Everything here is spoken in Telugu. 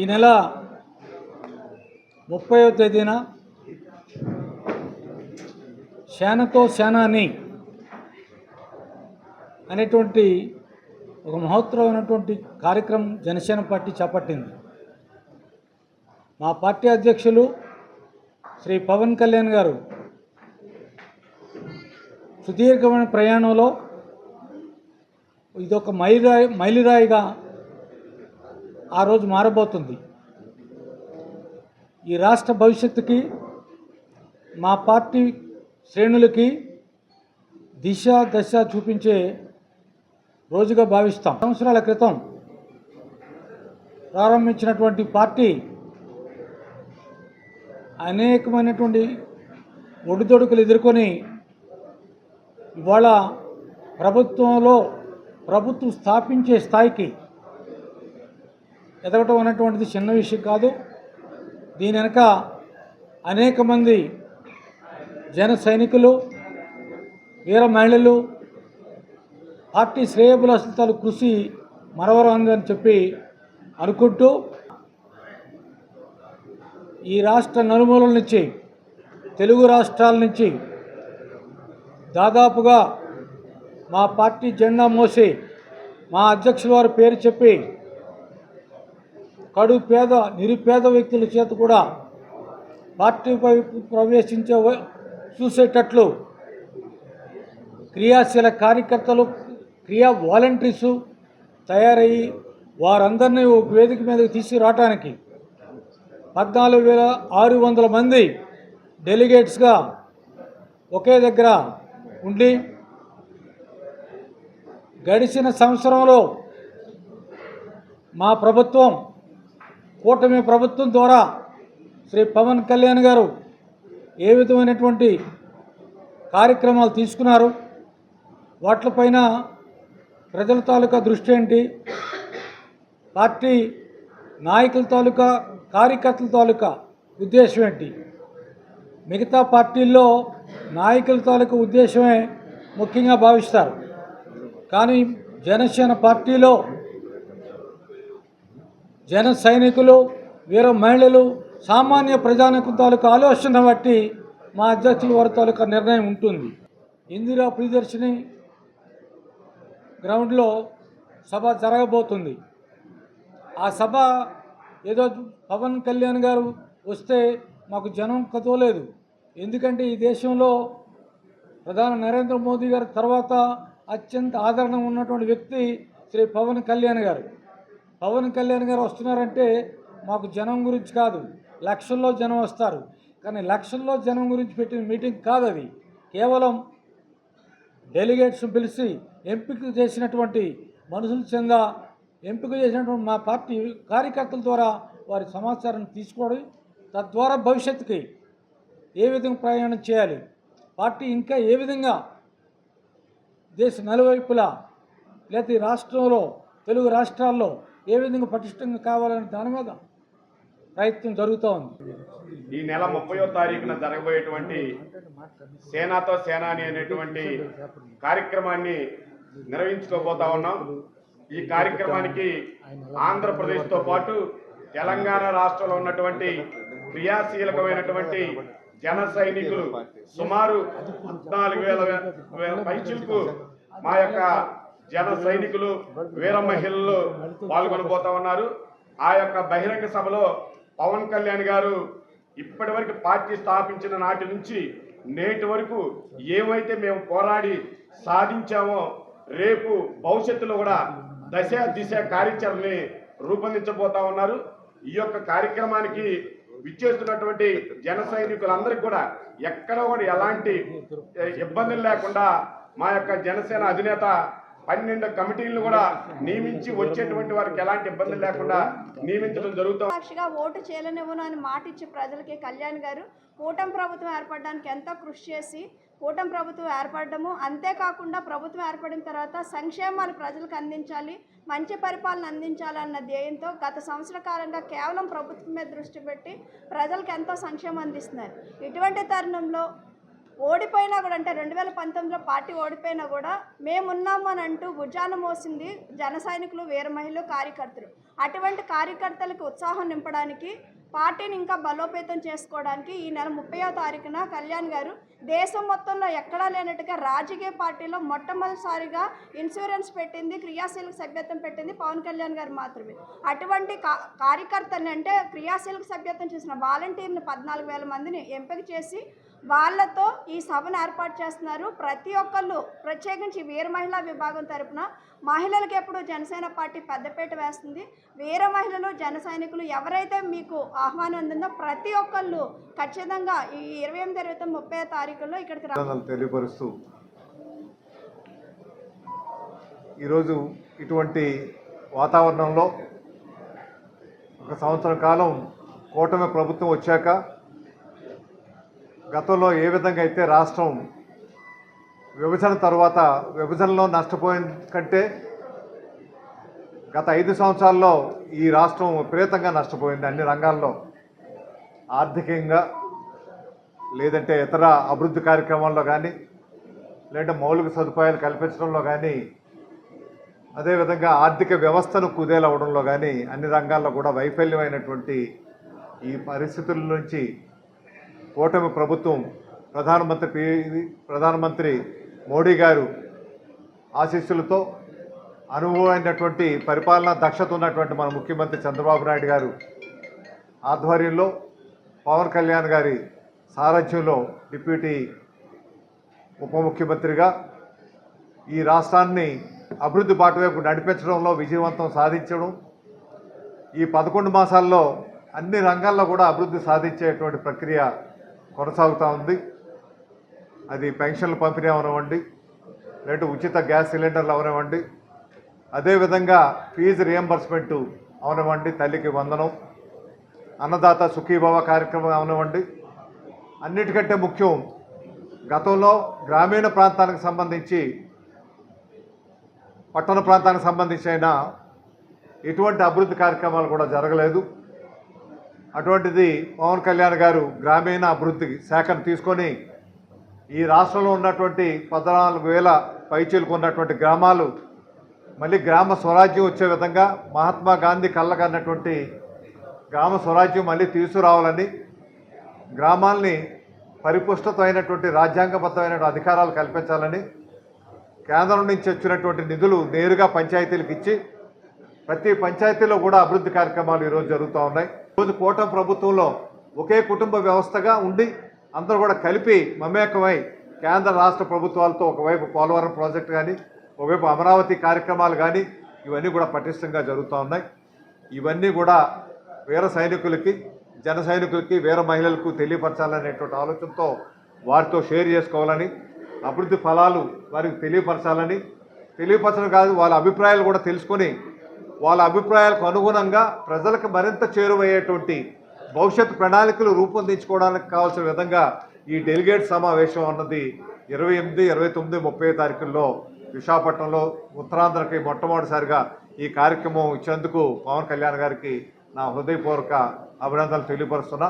ఈ నెల ముప్పైవ తేదీన శానతో శానాని అనేటువంటి ఒక మహోత్తరమైనటువంటి కార్యక్రమం జనసేన పార్టీ చేపట్టింది. మా పార్టీ అధ్యక్షులు శ్రీ పవన్ కళ్యాణ్ గారు సుదీర్ఘమైన ప్రయాణంలో ఇదొక మైలురాయి మైలురాయిగా ఆ రోజు మారబోతుంది. ఈ రాష్ట్ర భవిష్యత్తుకి మా పార్టీ శ్రేణులకి దిశ దశ చూపించే రోజుగా భావిస్తాం. సంవత్సరాల క్రితం ప్రారంభించినటువంటి పార్టీ అనేకమైనటువంటి ఒడిదొడుకులు ఎదుర్కొని ఇవాళ ప్రభుత్వంలో ప్రభుత్వం స్థాపించే స్థాయికి ఎదగటం అనేటువంటిది చిన్న విషయం కాదు. దీని వెనక అనేక మంది జన సైనికులు వీర మహిళలు పార్టీ శ్రేయబులస్తాలు కృషి మరవరాందని చెప్పి అనుకుంటూ ఈ రాష్ట్ర నలుమూలల నుంచి తెలుగు రాష్ట్రాల నుంచి దాదాపుగా మా పార్టీ జెండా మోసి మా అధ్యక్షుల వారి పేరు చెప్పి కడు పేద నిరుపేద వ్యక్తుల చేత కూడా పార్టీపై ప్రవేశించే చూసేటట్లు క్రియాశీల కార్యకర్తలు క్రియా వాలంటీర్సు తయారయ్యి వారందరినీ ఒక వేదిక మీదకి తీసుకురావటానికి పద్నాలుగు వేల ఆరు వందల మంది డెలిగేట్స్గా ఒకే దగ్గర ఉండి గడిచిన సంవత్సరంలో మా ప్రభుత్వం కూటమి ప్రభుత్వం ద్వారా శ్రీ పవన్ కళ్యాణ్ గారు ఏ విధమైనటువంటి కార్యక్రమాలు తీసుకున్నారు? వాటిపైన ప్రజల తాలూకా దృష్టి ఏంటి? పార్టీ నాయకుల తాలూకా కార్యకర్తల తాలూకా ఉద్దేశం ఏంటి? మిగతా పార్టీల్లో నాయకుల తాలూకా ఉద్దేశమే ముఖ్యంగా భావిస్తారు. కానీ జనసేన పార్టీలో జన సైనికులు వీర మహిళలు సామాన్య ప్రజానికం తాలూకు ఆలోచన బట్టి మా అధ్యక్షుల వారి తాలూకా నిర్ణయం ఉంటుంది. ఇందిరా ప్రియదర్శిని గ్రౌండ్లో సభ జరగబోతుంది. ఆ సభ ఏదో పవన్ కళ్యాణ్ గారు వస్తే మాకు జనం కదవలేదు. ఎందుకంటే ఈ దేశంలో ప్రధాని నరేంద్ర మోదీ గారి తర్వాత అత్యంత ఆదరణ ఉన్నటువంటి వ్యక్తి శ్రీ పవన్ కళ్యాణ్ గారు. పవన్ కళ్యాణ్ గారు వస్తున్నారంటే మాకు జనం గురించి కాదు లక్షల్లో జనం వస్తారు. కానీ లక్షల్లో జనం గురించి పెట్టిన మీటింగ్ కాదు అది. కేవలం డెలిగేట్స్ పిలిచి ఎంపిక చేసినటువంటి మనుషుల చెంద ఎంపిక చేసినటువంటి మా పార్టీ కార్యకర్తల ద్వారా వారి సమాచారాన్ని తీసుకోవడం తద్వారా భవిష్యత్తుకి ఏ విధంగా ప్రయాణం చేయాలి పార్టీ ఇంకా ఏ విధంగా దేశ నలువైపులా లేకపోతే రాష్ట్రంలో తెలుగు రాష్ట్రాల్లో ఏ విధంగా పటిష్టంగా కావాలనే దాని మీద ప్రయత్నం జరుగుతూ ఉంది. ఈ నెల ముప్పయో తారీఖున జరగబోయేటువంటి సేనాతో సేనాని అనేటువంటి కార్యక్రమాన్ని నిర్వహించుకోబోతా ఉన్నాం. ఈ కార్యక్రమానికి ఆంధ్రప్రదేశ్తో పాటు తెలంగాణ రాష్ట్రంలో ఉన్నటువంటి క్రియాశీలకమైనటువంటి జన సైనికులు సుమారు పద్నాలుగు వేల వేల మా యొక్క జన సైనికులు వీర మహిళలు పాల్గొనబోతా ఉన్నారు. ఆ యొక్క బహిరంగ సభలో పవన్ కళ్యాణ్ గారు ఇప్పటి వరకు పార్టీ స్థాపించిన నాటి నుంచి నేటి వరకు ఏమైతే మేము పోరాడి సాధించామో రేపు భవిష్యత్తులో కూడా దశ దిశ కార్యాచరణని రూపొందించబోతా ఉన్నారు. ఈ యొక్క కార్యక్రమానికి విచ్చేస్తున్నటువంటి జన సైనికులందరికీ కూడా ఎక్కడ కూడా ఎలాంటి ఇబ్బందులు లేకుండా మా యొక్క జనసేన అధినేత పన్నెండు కమిటీలను కూడా నియమించి వచ్చేటువంటి వారికి ఎలాంటి ఇబ్బందులు లేకుండా నియమించడం జరుగుతుంది. సాక్షిగా ఓటు చేయలేనివ్వను అని మాట ఇచ్చి ప్రజలకి కళ్యాణ్ గారు కూటమి ప్రభుత్వం ఏర్పడడానికి ఎంతో కృషి చేసి కూటమి ప్రభుత్వం ఏర్పడము అంతేకాకుండా ప్రభుత్వం ఏర్పడిన తర్వాత సంక్షేమాలు ప్రజలకు అందించాలి మంచి పరిపాలన అందించాలన్న ధ్యేయంతో గత సంవత్సర కాలంగా కేవలం ప్రభుత్వం మీద దృష్టి పెట్టి ప్రజలకు ఎంతో సంక్షేమం అందిస్తున్నారు. ఇటువంటి తరుణంలో ఓడిపోయినా కూడా అంటే రెండు వేల పంతొమ్మిదిలో పార్టీ ఓడిపోయినా కూడా మేమున్నాము అని అంటూ భుజాన మోసింది జన సైనికులు వీర మహిళలు కార్యకర్తలు. అటువంటి కార్యకర్తలకు ఉత్సాహం నింపడానికి పార్టీని ఇంకా బలోపేతం చేసుకోవడానికి ఈ నెల ముప్పయో తారీఖున కళ్యాణ్ గారు దేశం మొత్తంలో ఎక్కడా లేనట్టుగా రాజకీయ పార్టీలో మొట్టమొదటిసారిగా ఇన్సూరెన్స్ పెట్టింది క్రియాశీలక సభ్యత్వం పెట్టింది పవన్ కళ్యాణ్ గారు మాత్రమే. అటువంటి కా కార్యకర్తని అంటే క్రియాశీలక సభ్యత్వం చేసిన వాలంటీర్ని పద్నాలుగు వేల మందిని ఎంపిక చేసి వాళ్ళతో ఈ సభను ఏర్పాటు చేస్తున్నారు. ప్రతి ఒక్కళ్ళు ప్రత్యేకించి వీర మహిళా విభాగం తరపున మహిళలకు ఎప్పుడు జనసేన పార్టీ పెద్దపేట వేస్తుంది. వీర మహిళలు జన సైనికులు ఎవరైతే మీకు ఆహ్వానం ఉందో ప్రతి ఒక్కళ్ళు ఖచ్చితంగా ఈ ఇరవై ఎనిమిది ఇరవై తొమ్మిది ముప్పై తారీఖుల్లో ఇక్కడికి తెలియపరుస్తూ ఈరోజు ఇటువంటి వాతావరణంలో ఒక సంవత్సరం కాలం కూటమి ప్రభుత్వం వచ్చాక గతంలో ఏ విధంగా అయితే రాష్ట్రం విభజన తర్వాత విభజనలో నష్టపోయిన కంటే గత ఐదు సంవత్సరాల్లో ఈ రాష్ట్రం విపరీతంగా నష్టపోయింది అన్ని రంగాల్లో. ఆర్థికంగా లేదంటే ఇతర అభివృద్ధి కార్యక్రమాల్లో కానీ లేదంటే మౌలిక సదుపాయాలు కల్పించడంలో కానీ అదేవిధంగా ఆర్థిక వ్యవస్థను కుదేలవడంలో కానీ అన్ని రంగాల్లో కూడా వైఫల్యమైనటువంటి ఈ పరిస్థితుల నుంచి కూటమి ప్రభుత్వం ప్రధానమంత్రి పి- ప్రధానమంత్రి మోడీ గారు ఆశీస్సులతో అనుభవమైనటువంటి పరిపాలన దక్షత ఉన్నటువంటి మన ముఖ్యమంత్రి చంద్రబాబు నాయుడు గారు ఆధ్వర్యంలో పవన్ కళ్యాణ్ గారి సారథ్యంలో డిప్యూటీ ఉప ముఖ్యమంత్రిగా ఈ రాష్ట్రాన్ని అభివృద్ధి బాట వైపు నడిపించడంలో విజయవంతం సాధించడం ఈ పదకొండు మాసాల్లో అన్ని రంగాల్లో కూడా అభివృద్ధి సాధించేటువంటి ప్రక్రియ కొనసాగుతూ ఉంది. అది పెన్షన్ల పంపిణీ అవనివ్వండి లేదంటే ఉచిత గ్యాస్ సిలిండర్లు అవనివ్వండి. అదేవిధంగా ఫీజు రియంబర్స్మెంట్ అవనివ్వండి తల్లికి వందనం. అన్నదాత సుఖీభవ కార్యక్రమం అవనివ్వండి. అన్నిటికంటే ముఖ్యం గతంలో గ్రామీణ ప్రాంతానికి సంబంధించి పట్టణ ప్రాంతానికి సంబంధించి అయినా ఎటువంటి అభివృద్ధి కార్యక్రమాలు కూడా జరగలేదు. అటువంటిది పవన్ కళ్యాణ్ గారు గ్రామీణ అభివృద్ధి శాఖను తీసుకొని ఈ రాష్ట్రంలో ఉన్నటువంటి పద్నాలుగు వేల పైచీలకు ఉన్నటువంటి గ్రామాలు మళ్ళీ గ్రామ స్వరాజ్యం వచ్చే విధంగా మహాత్మా గాంధీ కళ్ళకన్నటువంటి గ్రామ స్వరాజ్యం మళ్ళీ తీసుకురావాలని గ్రామాల్ని పరిపుష్టమైనటువంటి రాజ్యాంగబద్ధమైన అధికారాలు కల్పించాలని కేంద్రం నుంచి వచ్చినటువంటి నిధులు నేరుగా పంచాయతీలకు ఇచ్చి ప్రతి పంచాయతీలో కూడా అభివృద్ధి కార్యక్రమాలు ఈరోజు జరుగుతూ ఉన్నాయి. ఈరోజు కూటమి ప్రభుత్వంలో ఒకే కుటుంబ వ్యవస్థగా ఉండి అందరూ కూడా కలిపి మమేకమై కేంద్ర రాష్ట్ర ప్రభుత్వాలతో ఒకవైపు పోలవరం ప్రాజెక్టు కానీ ఒకవైపు అమరావతి కార్యక్రమాలు కానీ ఇవన్నీ కూడా పటిష్టంగా జరుగుతూ ఉన్నాయి. ఇవన్నీ కూడా వీర సైనికులకి జన సైనికులకి వీర మహిళలకు తెలియపరచాలనేటువంటి ఆలోచనతో వారితో షేర్ చేసుకోవాలని అభివృద్ధి ఫలాలు వారికి తెలియపరచాలని తెలియపరచడం కాదు వాళ్ళ అభిప్రాయాలు కూడా తెలుసుకొని వాళ్ళ అభిప్రాయాలకు అనుగుణంగా ప్రజలకు మరింత చేరువయ్యేటువంటి భవిష్యత్ ప్రణాళికలు రూపొందించుకోవడానికి కావాల్సిన విధంగా ఈ డెలిగేట్ సమావేశం అన్నది ఇరవై ఎనిమిది ఇరవై తొమ్మిది ముప్పై తారీఖుల్లో విశాఖపట్నంలో ఉత్తరాంధ్రకి మొట్టమొదటిసారిగా ఈ కార్యక్రమం ఇచ్చేందుకు పవన్ కళ్యాణ్ గారికి నా హృదయపూర్వక అభినందనలు తెలియపరుస్తున్నా.